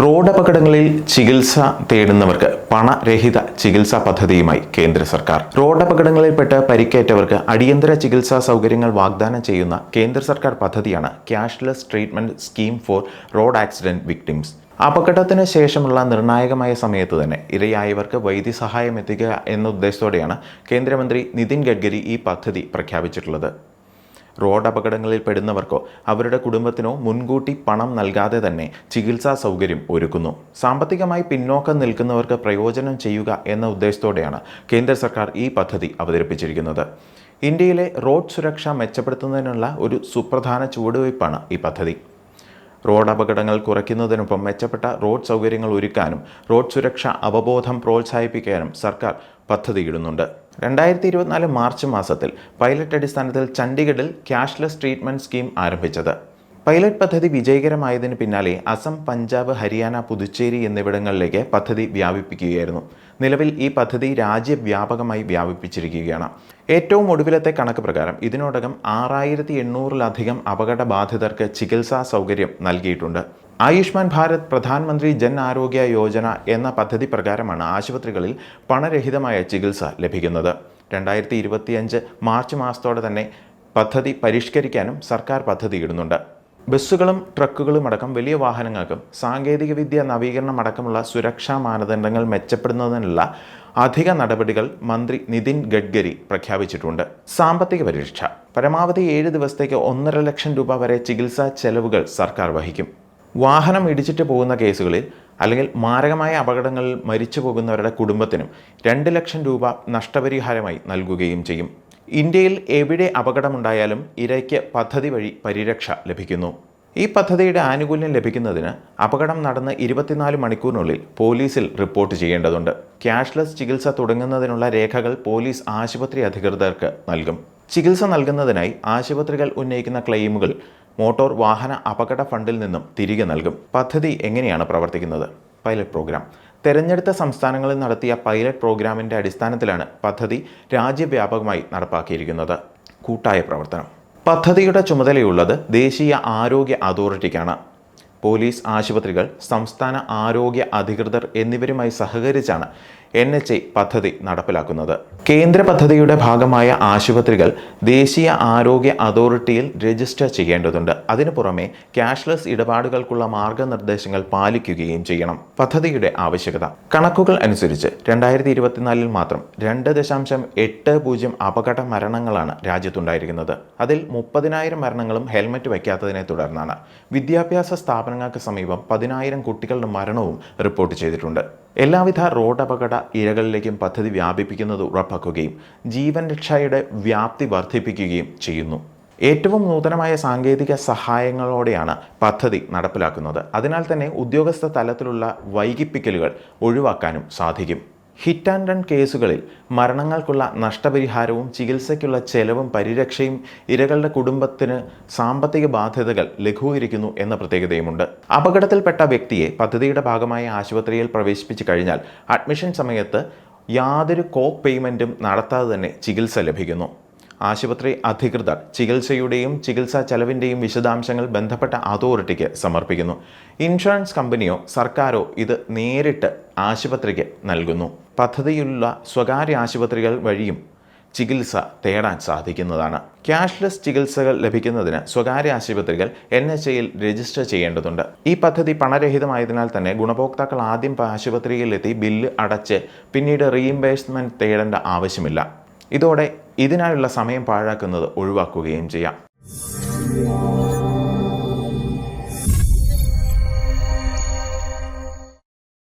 Road അപകടങ്ങളിൽ ചികിത്സ തേടുന്നവർക്ക് പണരഹിത ചികിത്സാ പദ്ധതിയുമായി കേന്ദ്ര സർക്കാർ. റോഡ് അപകടങ്ങളിൽപ്പെട്ട് പരിക്കേറ്റവർക്ക് അടിയന്തര ചികിത്സാ സൗകര്യങ്ങൾ വാഗ്ദാനം ചെയ്യുന്ന കേന്ദ്ര സർക്കാർ പദ്ധതിയാണ് cashless treatment scheme for road accident victims. അപകടത്തിന് ശേഷമുള്ള നിർണായകമായ സമയത്ത് തന്നെ ഇരയായവർക്ക് വൈദ്യസഹായം എത്തിക്കുക എന്ന ഉദ്ദേശത്തോടെയാണ് കേന്ദ്രമന്ത്രി നിതിൻ ഗഡ്കരി ഈ പദ്ധതി പ്രഖ്യാപിച്ചിട്ടുള്ളത്. റോഡ് അപകടങ്ങളിൽ പെടുന്നവർക്കോ അവരുടെ കുടുംബത്തിനോ മുൻകൂട്ടി പണം നൽകാതെ തന്നെ ചികിത്സാ സൗകര്യം ഒരുക്കുന്നു. സാമ്പത്തികമായി പിന്നോക്കം നിൽക്കുന്നവർക്ക് പ്രയോജനം ചെയ്യുക എന്ന ഉദ്ദേശത്തോടെയാണ് കേന്ദ്ര സർക്കാർ ഈ പദ്ധതി അവതരിപ്പിച്ചിരിക്കുന്നത്. ഇന്ത്യയിലെ റോഡ് സുരക്ഷ മെച്ചപ്പെടുത്തുന്നതിനുള്ള ഒരു സുപ്രധാന ചുവടുവയ്പ്പാണ് ഈ പദ്ധതി. റോഡ് അപകടങ്ങൾ കുറയ്ക്കുന്നതിനൊപ്പം മെച്ചപ്പെട്ട റോഡ് സൗകര്യങ്ങൾ ഒരുക്കാനും റോഡ് സുരക്ഷ അവബോധം പ്രോത്സാഹിപ്പിക്കാനും സർക്കാർ പദ്ധതിയിടുന്നുണ്ട്. രണ്ടായിരത്തി ഇരുപത്തിനാല് മാർച്ച് മാസത്തിൽ പൈലറ്റ് അടിസ്ഥാനത്തിൽ ചണ്ഡീഗഡിൽ ക്യാഷ്ലെസ് ട്രീറ്റ്മെന്റ് സ്കീം ആരംഭിച്ചത്. പൈലറ്റ് പദ്ധതി വിജയകരമായതിന് പിന്നാലെ അസം പഞ്ചാബ് ഹരിയാന പുതുച്ചേരി എന്നിവിടങ്ങളിലേക്ക് പദ്ധതി വ്യാപിപ്പിക്കുകയായിരുന്നു. നിലവിൽ ഈ പദ്ധതി രാജ്യവ്യാപകമായി വ്യാപിപ്പിച്ചിരിക്കുകയാണ്. ഏറ്റവും ഒടുവിലത്തെ കണക്ക് പ്രകാരം ഇതിനോടകം ആറായിരത്തി എണ്ണൂറിലധികം അപകടബാധിതർക്ക് ചികിത്സാ സൗകര്യം നൽകിയിട്ടുണ്ട്. ആയുഷ്മാൻ ഭാരത് പ്രധാനമന്ത്രി ജൻ ആരോഗ്യ യോജന എന്ന പദ്ധതി പ്രകാരമാണ് ആശുപത്രികളിൽ പണരഹിതമായ ചികിത്സ ലഭിക്കുന്നത്. രണ്ടായിരത്തി ഇരുപത്തിയഞ്ച് മാർച്ച് മാസത്തോടെ തന്നെ പദ്ധതി പരിഷ്കരിക്കാനും സർക്കാർ പദ്ധതിയിടുന്നുണ്ട് ബസ്സുകളും ട്രക്കുകളും അടക്കം വലിയ വാഹനങ്ങൾക്കും സാങ്കേതികവിദ്യ നവീകരണം അടക്കമുള്ള സുരക്ഷാ മാനദണ്ഡങ്ങൾ മെച്ചപ്പെടുന്നതിനുള്ള അധിക നടപടികൾ മന്ത്രി നിതിൻ ഗഡ്കരി പ്രഖ്യാപിച്ചിട്ടുണ്ട്. സാമ്പത്തിക പരിരക്ഷ. പരമാവധി ഏഴ് ദിവസത്തേക്ക് ഒന്നര ലക്ഷം രൂപ വരെ ചികിത്സാ ചെലവുകൾ സർക്കാർ വഹിക്കും. വാഹനം ഇടിച്ചിട്ട് പോകുന്ന കേസുകളിൽ അല്ലെങ്കിൽ മാരകമായ അപകടങ്ങളിൽ മരിച്ചു പോകുന്നവരുടെ കുടുംബത്തിനും രണ്ട് ലക്ഷം രൂപ നഷ്ടപരിഹാരമായി നൽകുകയും ചെയ്യും. ഇന്ത്യയിൽ എവിടെ അപകടമുണ്ടായാലും ഇരയ്ക്ക് പദ്ധതി വഴി പരിരക്ഷ ലഭിക്കുന്നു. ഈ പദ്ധതിയുടെ ആനുകൂല്യം ലഭിക്കുന്നതിന് അപകടം നടന്ന് ഇരുപത്തിനാല് മണിക്കൂറിനുള്ളിൽ പോലീസിൽ റിപ്പോർട്ട് ചെയ്യേണ്ടതുണ്ട്. ക്യാഷ്ലെസ് ചികിത്സ തുടങ്ങുന്നതിനുള്ള രേഖകൾ പോലീസ് ആശുപത്രി അധികൃതർക്ക് നൽകും. ചികിത്സ നൽകുന്നതിനായി ആശുപത്രികൾ ഉന്നയിക്കുന്ന ക്ലെയിമുകൾ മോട്ടോർ വാഹന അപകട ഫണ്ടിൽ നിന്നും തിരികെ നൽകും. പദ്ധതി എങ്ങനെയാണ് പ്രവർത്തിക്കുന്നത്? Pilot program. തെരഞ്ഞെടുത്ത സംസ്ഥാനങ്ങളിൽ നടത്തിയ പൈലറ്റ് പ്രോഗ്രാമിന്റെ അടിസ്ഥാനത്തിലാണ് പദ്ധതി രാജ്യവ്യാപകമായി നടപ്പാക്കിയിരിക്കുന്നത്. കൂട്ടായ പ്രവർത്തനം. പദ്ധതിയുടെ ചുമതലയുള്ളത് ദേശീയ ആരോഗ്യ അതോറിറ്റിക്കാണ്. പോലീസ് ആശുപത്രികൾ സംസ്ഥാന ആരോഗ്യ അധികൃതർ എന്നിവരുമായി സഹകരിച്ചാണ് എൻ എച്ച് ഐ പദ്ധതി നടപ്പിലാക്കുന്നത്. കേന്ദ്ര പദ്ധതിയുടെ ഭാഗമായ ആശുപത്രികൾ ദേശീയ ആരോഗ്യ അതോറിറ്റിയിൽ രജിസ്റ്റർ ചെയ്യേണ്ടതുണ്ട്. അതിനു പുറമെ ക്യാഷ്ലെസ് ഇടപാടുകൾക്കുള്ള മാർഗനിർദ്ദേശങ്ങൾ പാലിക്കുകയും ചെയ്യണം. പദ്ധതിയുടെ ആവശ്യകത. കണക്കുകൾ അനുസരിച്ച് രണ്ടായിരത്തി ഇരുപത്തിനാലിൽ മാത്രം രണ്ട് ദശാംശം എട്ട് പൂജ്യം അപകട മരണങ്ങളാണ് രാജ്യത്തുണ്ടായിരിക്കുന്നത്. അതിൽ മുപ്പതിനായിരം മരണങ്ങളും ഹെൽമറ്റ് വയ്ക്കാത്തതിനെ തുടർന്നാണ്. വിദ്യാഭ്യാസ സ്ഥാപനങ്ങൾക്ക് സമീപം പതിനായിരം കുട്ടികളുടെ മരണവും റിപ്പോർട്ട് ചെയ്തിട്ടുണ്ട്. എല്ലാവിധ റോഡപകട ഇരകളിലേക്കും പദ്ധതി വ്യാപിപ്പിക്കുന്നത് ഉറപ്പാക്കുകയും ജീവൻ രക്ഷയുടെ വ്യാപ്തി വർദ്ധിപ്പിക്കുകയും ചെയ്യുന്നു. ഏറ്റവും നൂതനമായ സാങ്കേതിക സഹായങ്ങളോടെയാണ് പദ്ധതി നടപ്പിലാക്കുന്നത്. അതിനാൽ തന്നെ ഉദ്യോഗസ്ഥ തലത്തിലുള്ള വൈകിപ്പിക്കലുകൾ ഒഴിവാക്കാനും സാധിക്കും. ഹിറ്റ് ആൻഡ് റൺ കേസുകളിൽ മരണങ്ങൾക്കുള്ള നഷ്ടപരിഹാരവും ചികിത്സയ്ക്കുള്ള ചെലവും പരിരക്ഷയും ഇരകളുടെ കുടുംബത്തിന് സാമ്പത്തിക ബാധ്യതകൾ ലഘൂകരിക്കുന്നു എന്ന പ്രത്യേകതയുമുണ്ട്. അപകടത്തിൽപ്പെട്ട വ്യക്തിയെ പദ്ധതിയുടെ ഭാഗമായ ആശുപത്രിയിൽ പ്രവേശിപ്പിച്ചു കഴിഞ്ഞാൽ അഡ്മിഷൻ സമയത്ത് യാതൊരു കോ പേയ്മെന്റും നടത്താതെ തന്നെ ചികിത്സ ലഭിക്കുന്നു. ആശുപത്രി അധികൃതർ ചികിത്സയുടെയും ചികിത്സാ ചെലവിന്റെയും വിശദാംശങ്ങൾ ബന്ധപ്പെട്ട അതോറിറ്റിക്ക് സമർപ്പിക്കുന്നു. ഇൻഷുറൻസ് കമ്പനിയോ സർക്കാരോ ഇത് നേരിട്ട് ആശുപത്രിക്ക് നൽകുന്നു. പദ്ധതിയിലുള്ള സ്വകാര്യ ആശുപത്രികൾ വഴിയും ചികിത്സ തേടാൻ സാധിക്കുന്നതാണ്. ക്യാഷ്ലെസ് ചികിത്സകൾ ലഭിക്കുന്നതിന് സ്വകാര്യ ആശുപത്രികൾ എൻ എച്ച് ഐയിൽ രജിസ്റ്റർ ചെയ്യേണ്ടതുണ്ട്. ഈ പദ്ധതി പണരഹിതമായതിനാൽ തന്നെ ഗുണഭോക്താക്കൾ ആദ്യം ആശുപത്രിയിലെത്തി ബില്ല് അടച്ച് പിന്നീട് റീഇംബേഴ്സ്മെന്റ് തേടേണ്ട ആവശ്യമില്ല. ഇതോടെ ഇതിനായുള്ള സമയം പാഴാക്കുന്നത് ഒഴിവാക്കുകയും ചെയ്യാം.